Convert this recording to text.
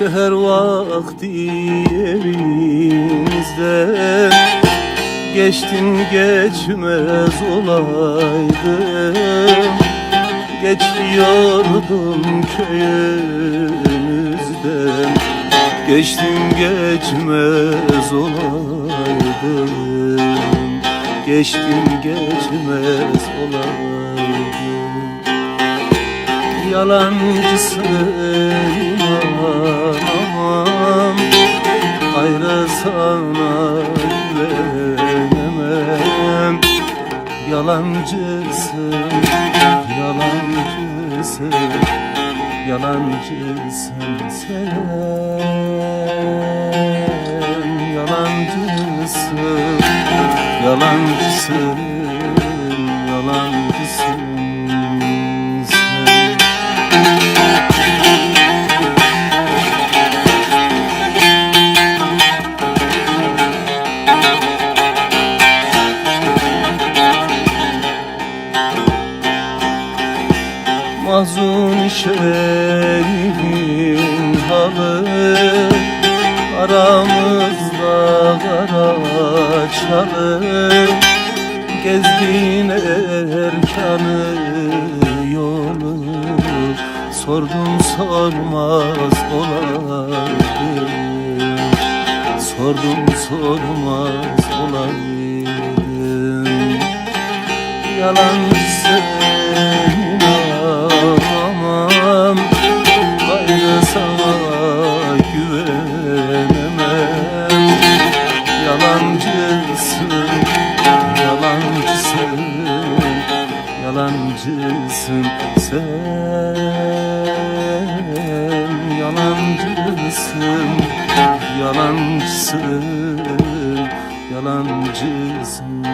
Seher vakti yerimizde. Geçtin geçmez olaydım Geçiyordum köyümüzden Geçtim geçmez olaydım Geçtim geçmez olaydım Yalancısın inanamam Ayrı sana güvenemem. Yalancısın, yalancısın Yalancısın sen. Yalancısın, yalancısın Yalancısın Mahzun şehrin halı. Aramızda kara çalı. Gezdin erkanı yolu. Sordum sormaz olaydım. Sordum sormaz olaydım. Yalancısın Yalancısın sen Yalancısın, yalancısın Yalancısın